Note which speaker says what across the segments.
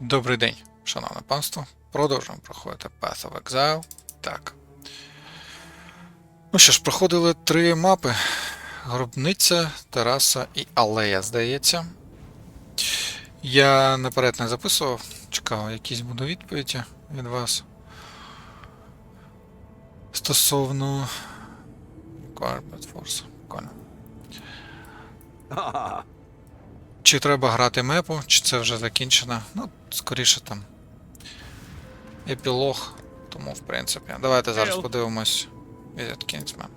Speaker 1: Добрий день, шановне панство. Продовжуємо проходити Path of Exile. Так. Ну що ж, проходили три мапи: Гробниця, Тераса і Алея, здається. Я наперед не записував, чекав, якісь будуть відповіді від вас. Стосовно. Carpet Force. Прикольно. Чи треба грати мепу, чи це вже закінчено? Ну, скоріше там. Епілог. Тому, в принципі. Давайте зараз подивимось. Visit Kingsman.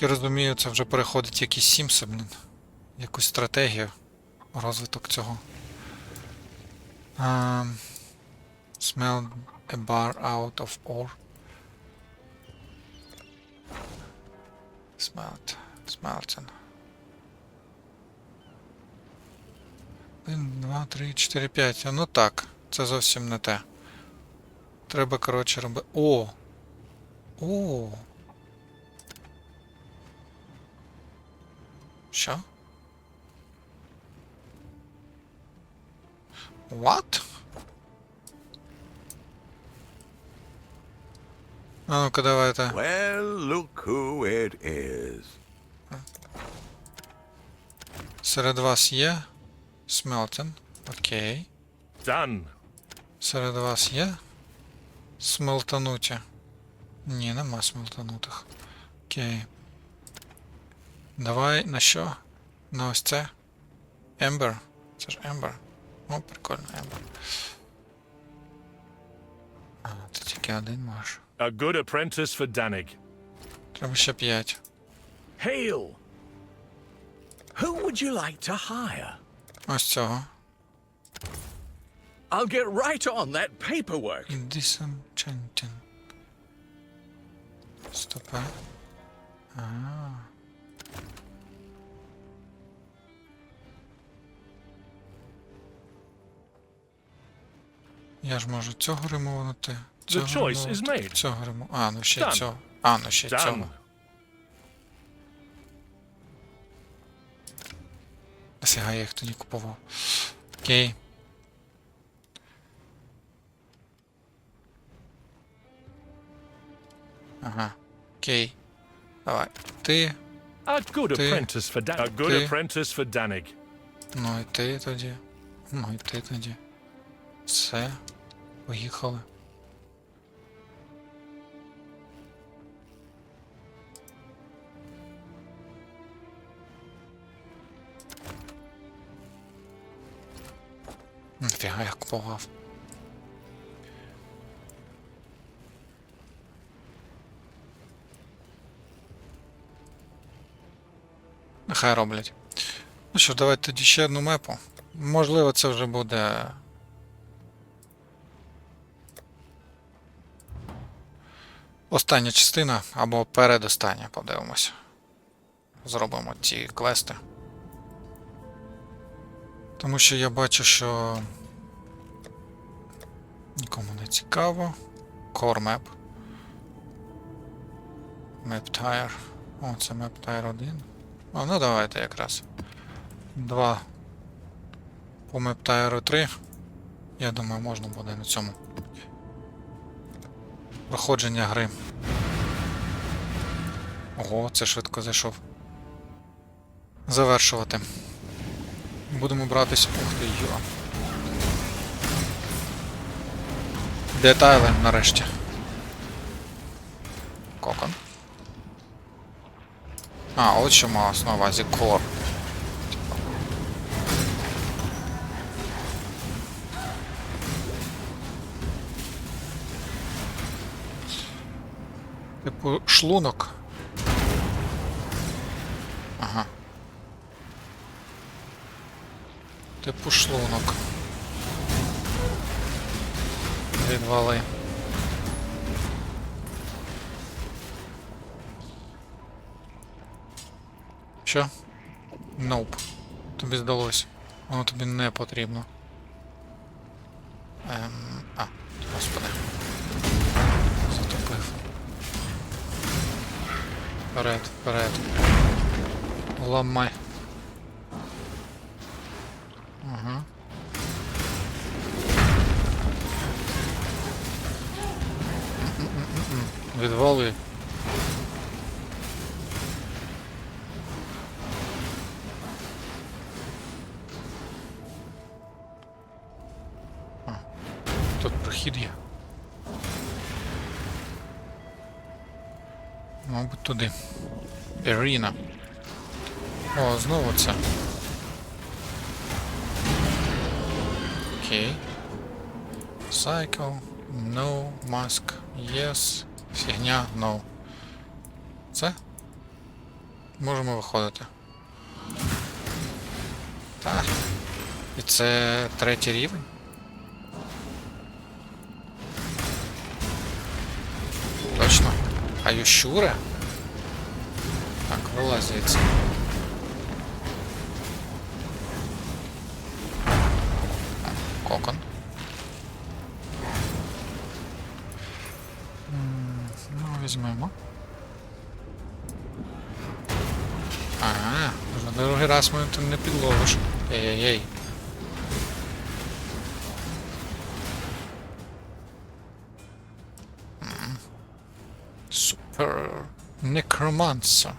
Speaker 1: Я розумію, це вже переходить в якісь Сімси, блін. Якусь стратегію. Розвиток цього. Um, smell a bar out of ore. Smelt. Smelten. 1, 2, 3, 4, 5. Ну так, це зовсім не те. Треба, коротше, робити. О! О! Що? What? А ну-ка давайте.
Speaker 2: Well, look who it is.
Speaker 1: Серед вас є Смелтен. Окей.
Speaker 3: Done.
Speaker 1: Серед вас є смелтануті? Ні, нема смелтанутих. Окей. Давай на що? На ось це? Ембер. Це ж Ембер. О, прикольно, Ембер. А, ти тільки один можеш.
Speaker 3: A good apprentice for Danig.
Speaker 1: Треба ще п'ять.
Speaker 3: Hail!
Speaker 4: Who would you like to hire?
Speaker 1: Ось цього.
Speaker 4: I'll get right on that paperwork.
Speaker 1: Disenchanting. Стопе. А. Я ж можу цього ремовнути. Цього
Speaker 3: choice is
Speaker 1: ремовнути,
Speaker 3: made.
Speaker 1: Цього рему... А, ну ще
Speaker 3: Done.
Speaker 1: цього. А, ну ще
Speaker 3: Done.
Speaker 1: цього. Нафіга я їх тоді купував. Окей. Ага. Окей. Давай. Ти.
Speaker 3: A good
Speaker 1: Ти-
Speaker 3: apprentice for Danig. A good
Speaker 1: ти-
Speaker 3: apprentice for Danig.
Speaker 1: Ну і ти тоді. Ну і ти тоді. Все. Поїхали. Нафіга я купував. Нехай роблять. Ну що, давайте тоді ще одну мепу. Можливо, це вже буде. Остання частина або передостання, подивимось. Зробимо ці квести. Тому що я бачу, що нікому не цікаво. Core Map. Map Tire. О, це Map Tire 1. А, ну давайте якраз. Два. По Мептайру 3. Я думаю, можна буде на цьому. Проходження гри. Ого, це швидко зайшов. Завершувати. Будемо братись. Ух ти, йо. Детайли нарешті. Кокон. А, от що малось на увазі кор. Типу шлунок. Типу шлунок. Відвали. Що? Nope. Тобі здалось. Воно тобі не потрібно. Ем. А, господи. Затопив. Вперед, вперед. Ламай. Ага. Відвали. Тут прохід є. Мабуть, туди. Ірина. О, знову це. Окей. Cycle. No. Mask. Yes. Фігня. No. Це? Можемо виходити. Так. І це третій рівень? Точно. А sure? Так, вилазь Кокон. Ну, візьмемо. Ага, вже другий раз мене ти не підловиш. Ей-ей-ей. Супер некроманса.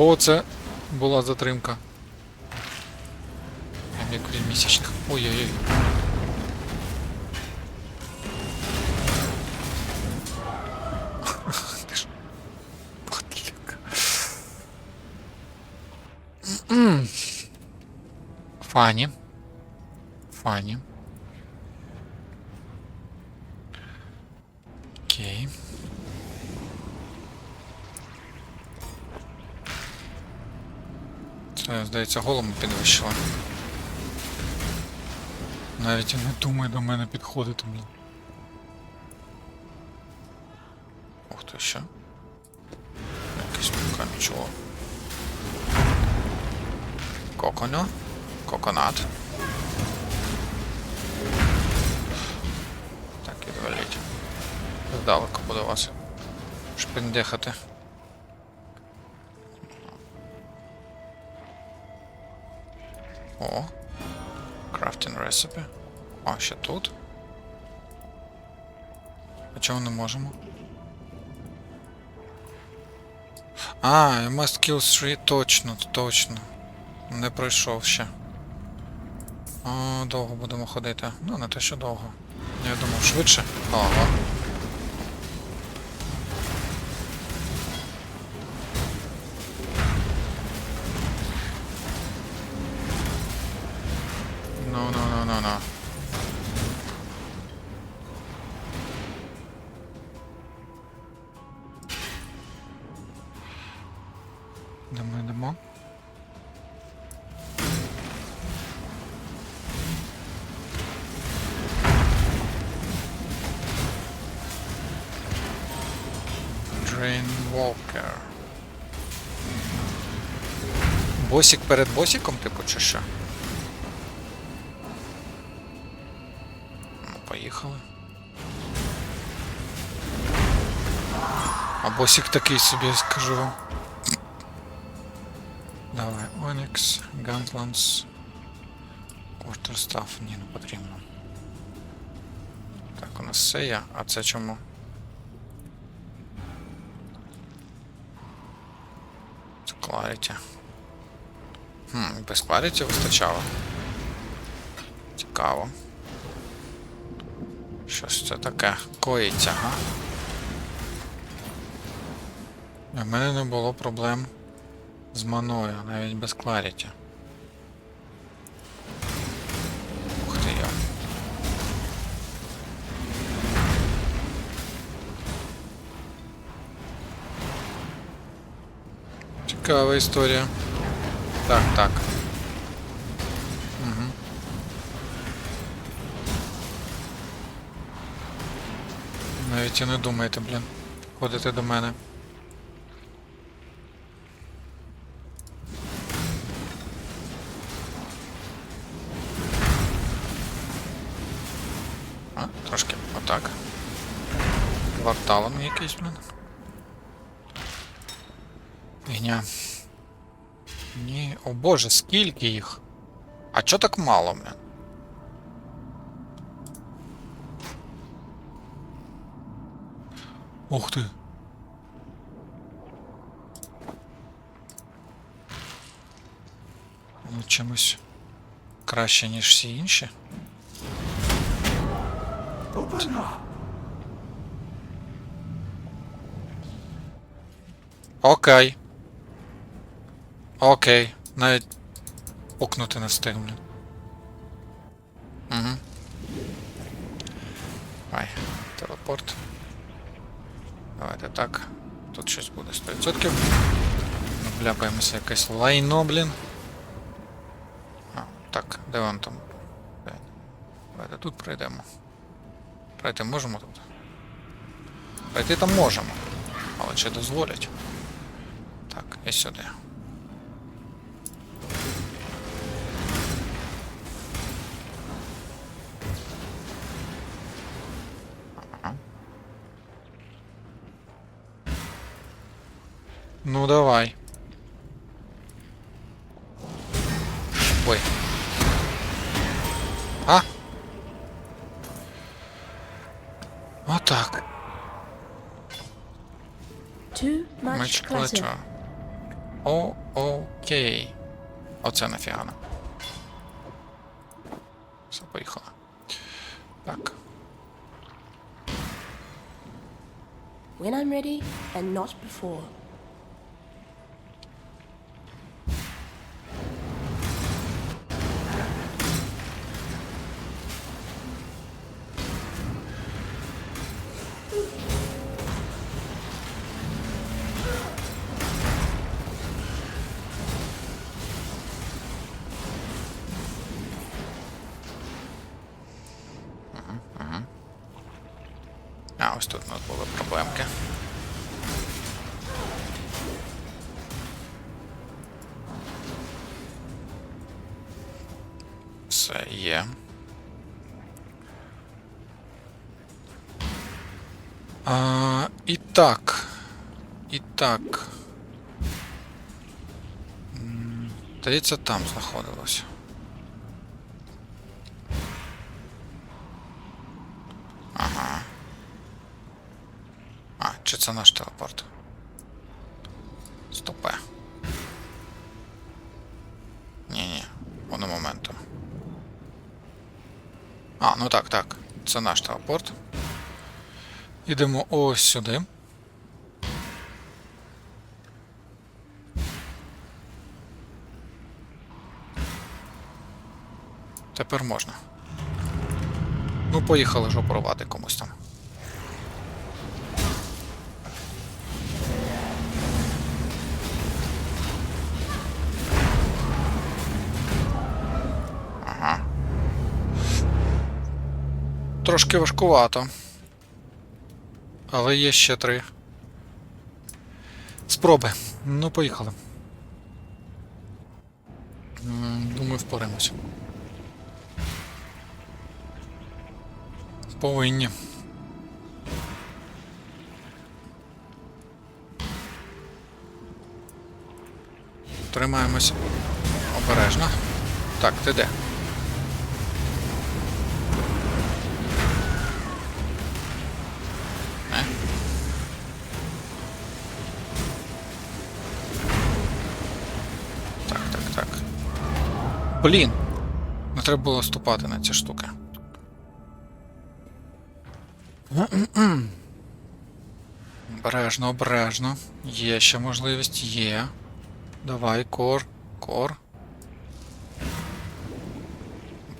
Speaker 1: Ого, це була затримка. Як в місячних. Ой-ой-ой. Фані. Фані. Окей. Здається, голому підвищила. Навіть не думає до мене підходити, блін. Ух ти що. Якийсь камічого. Коконю. Коконат. Так, відваліть. Здалеко буду вас. Шпиндехати. Crafting А, ще тут. А чого не можемо? А, I must kill three, точно, точно. Не пройшов ще. О, довго будемо ходити. Ну, не те, що довго. Я думав швидше. Ага. Walker. Босик перед босиком, типу, чи що? Ну, поїхали. А босик такий собі, скажу вам. Давай, Onyx, Guntlance, Quarterstaff, ні, не потрібно. Так, у нас все є, а це чому? Це Clarity. Хм, без Clarity вистачало. Цікаво. Щось це таке коїться, га? У мене не було проблем з маною, навіть без Clarity. Цікава історія. Так, так. Угу. Навіть і не думайте, блін. Ходите до мене. А, трошки так. Кварталом якийсь, блін. Фігня. Ні. О боже, скільки їх? А чо так мало, блін? Ух ти. Ну, чимось краще, ніж всі інші. Окей. Окей. Навіть пукнути не встиг, блін. Угу. Ай, телепорт. Давайте так. Тут щось буде 100%. Вляпаємося якесь лайно, блін. А, так, де вам там? Давайте тут пройдемо. Пройти можемо тут? Пройти там можемо. Але чи дозволять? Так, і сюди. Ну давай. Ой. А? Отак.
Speaker 5: Too much
Speaker 1: Меч
Speaker 5: clutter.
Speaker 1: клича. О, окей. Оце нафіга. нам. Все, поїхали. Так.
Speaker 5: When I'm ready and not before.
Speaker 1: ось тут у нас були проблемки. Все є. А, і так. І так. М, Здається, там знаходилося. Ага. Чи це наш телепорт? Стопе. Ні-ні, воно моменту. А, ну так, так. Це наш телепорт. Ідемо ось сюди. Тепер можна. Ну, поїхали жопорувати комусь там. Трошки важкувато. Але є ще три. Спроби. Ну, поїхали. Думаю, впораємося. Повинні. Тримаємось обережно. Так, ти де? Блін! Не треба було ступати на ці штуки. Обережно, обережно. Є ще можливість, є. Давай, кор, кор.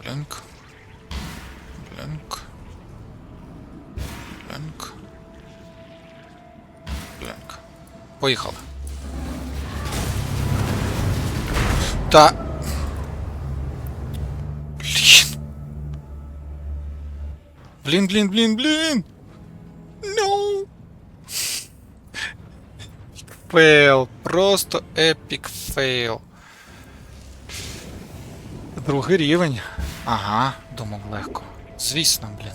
Speaker 1: Блінк. Блінк. Блінк. Блінк. Поїхали. Та. Блін, блін, блін, блін. No. Фейл. Просто епік фейл. Другий рівень. Ага, думав легко. Звісно, блін.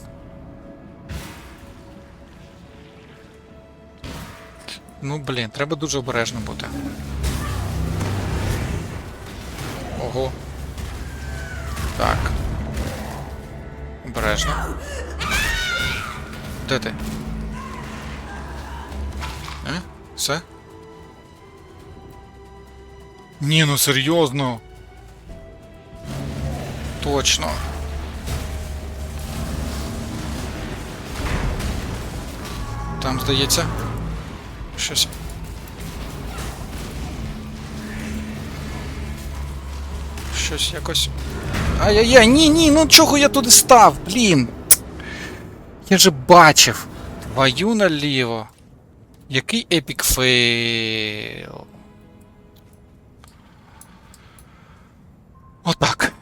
Speaker 1: Ну, блін, треба дуже обережно бути. Ого. Так. Обережно. Де ти? Е? Все? Ні, ну серйозно. Точно. Там, здається. Щось. Щось якось. Ай-яй-яй, ні, ні, ну чого я туди став, блін. Я же бачив. Твою наліво. Який епік фейл. Отак.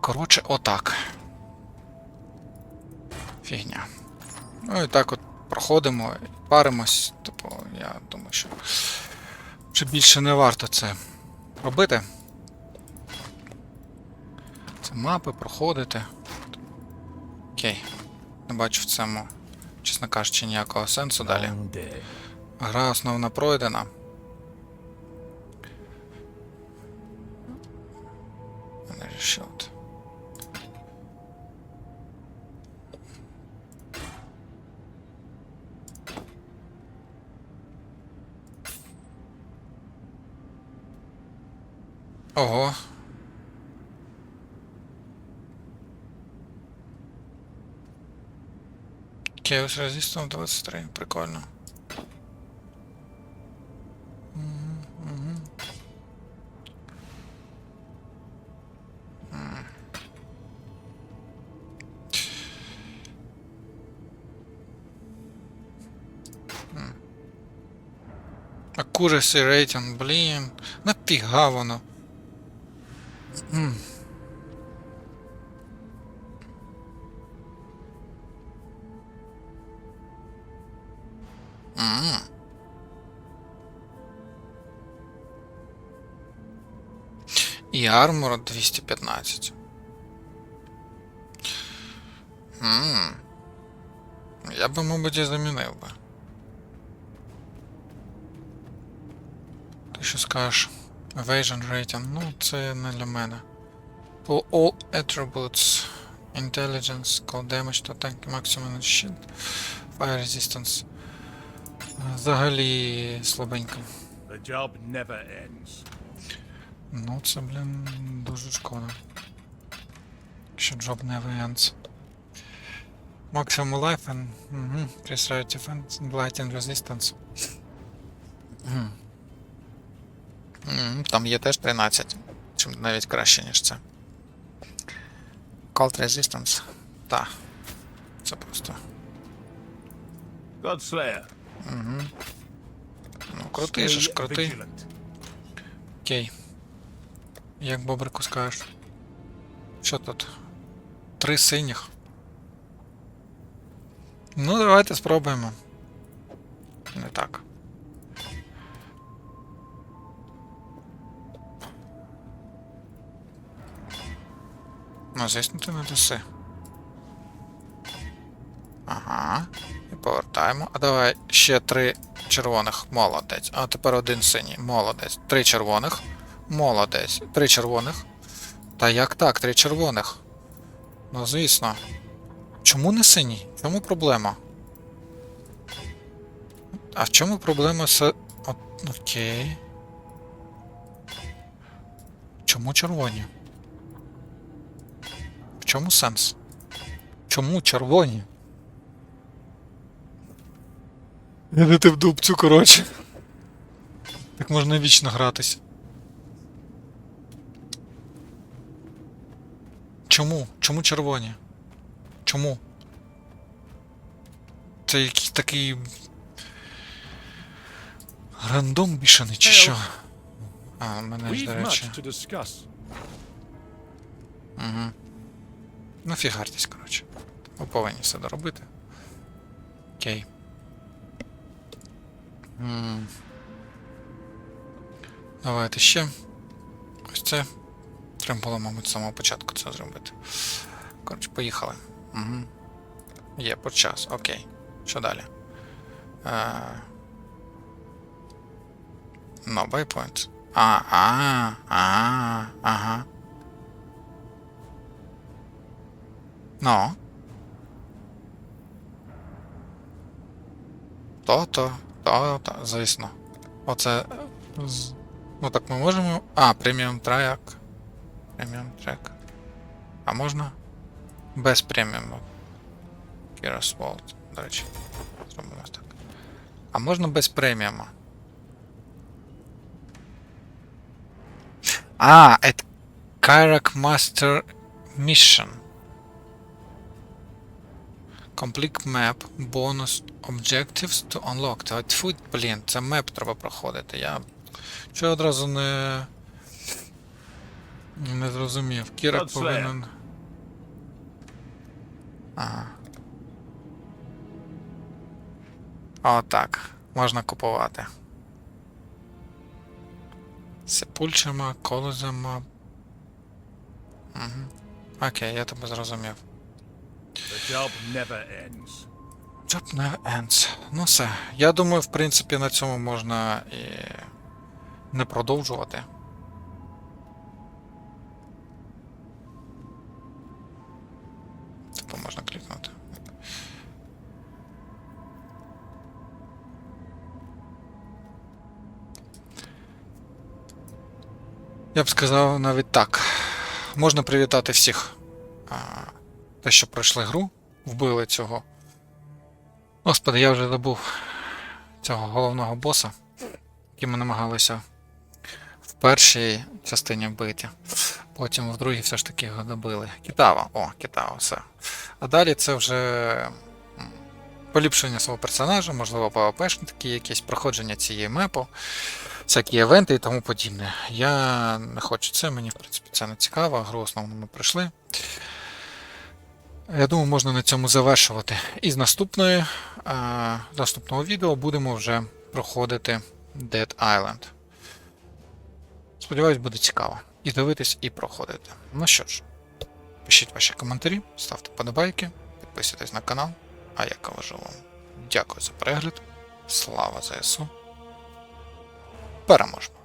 Speaker 1: Коротше, отак. Фігня. Ну і так от проходимо, паримось. Типу, я думаю, що вже більше не варто це робити. Це мапи проходити. Окей. Не бачу в цьому, чесно кажучи, ніякого сенсу далі. Гра основна пройдена. Shield. Ого. Chaos Resistance 23, прикольно. Accuracy рейтинг, блін. Нафіга воно. М. М. І армор 215. М. Я би, мабуть, і замінив би. Ти що скажеш? Evasion rating. Ну, це не для мене. For all attributes. Intelligence, cold damage to tank maximum shield. Fire resistance. Взагалі слабенько.
Speaker 3: The job never ends.
Speaker 1: Ну, це, блін, дуже шкода. Що job never ends. Maximum life and угу. Rate defense and lighting resistance. Мгм. Мгм, Там є теж 13. Чим навіть краще, ніж це. Cold resistance. Так. Це просто.
Speaker 3: Godslayer.
Speaker 1: Ну, крутий же ж,
Speaker 3: Stay
Speaker 1: крутий. Окей. Як бобрику скажеш? Що тут? Три синіх. Ну, давайте спробуємо. Не так. Ну, звісно, ти не даси. Ага. Повертаємо. А давай ще три червоних. Молодець. А тепер один синій. Молодець. Три червоних. Молодець. Три червоних. Та як так? Три червоних. Ну, звісно. Чому не синій? В чому проблема? А в чому проблема з. От, окей. Чому червоні? В чому сенс? Чому червоні? Я не ти в дубцю, коротше. Так можна вічно гратись. Чому? Чому червоні? Чому? Це якийсь такий. Рандом бішаний чи що? А, мене ж, до речі. Угу. Ну, фігартесь, коротше. Ви повинні все доробити. Окей. М. Давайте ще. Ось це. Треба було, мабуть, з самого початку це зробити. Коротше, поїхали. Угу. Є, по час, окей. Що далі? Е... No, by points. А, а, а, ага. Ну. То, то, то, то, звісно. Оце. з- Ну так ми можемо. А, преміум трек. Преміум трек. А можна? Без преміуму. Keras Vault, до речі. Зробимо ось так. А можна без преміума? А, это Kyrak Master Mission. Complete map, bonus objectives to unlock. Та тьфу, блін, це меп треба проходити. Я. Чого я одразу не. Не зрозумів. Кірак повинен. Ага. Отак. Можна купувати. Сепульчема, колозема. Угу. Окей, я тебе зрозумів.
Speaker 3: The job never ends.
Speaker 1: Job never ends. Ну все. Я думаю, в принципі, на цьому можна і не продовжувати. Типу можна клікнути. Я б сказав навіть так. Можна привітати всіх. Те, що пройшли гру, вбили цього Господи, я вже забув цього головного боса, який ми намагалися в першій частині вбити. Потім в другій все ж таки його добили. Китава, о, Китава, все. А далі це вже поліпшення свого персонажа, можливо, такі якісь проходження цієї мепу, всякі івенти і тому подібне. Я не хочу це, мені в принципі це не цікаво, гру основну ми пройшли. Я думаю, можна на цьому завершувати. І з наступної, е, з наступного відео будемо вже проходити Dead Island. Сподіваюсь, буде цікаво. І дивитись, і проходити. Ну що ж, пишіть ваші коментарі, ставте подобайки, підписуйтесь на канал. А я кажу вам дякую за перегляд. Слава ЗСУ. Переможемо!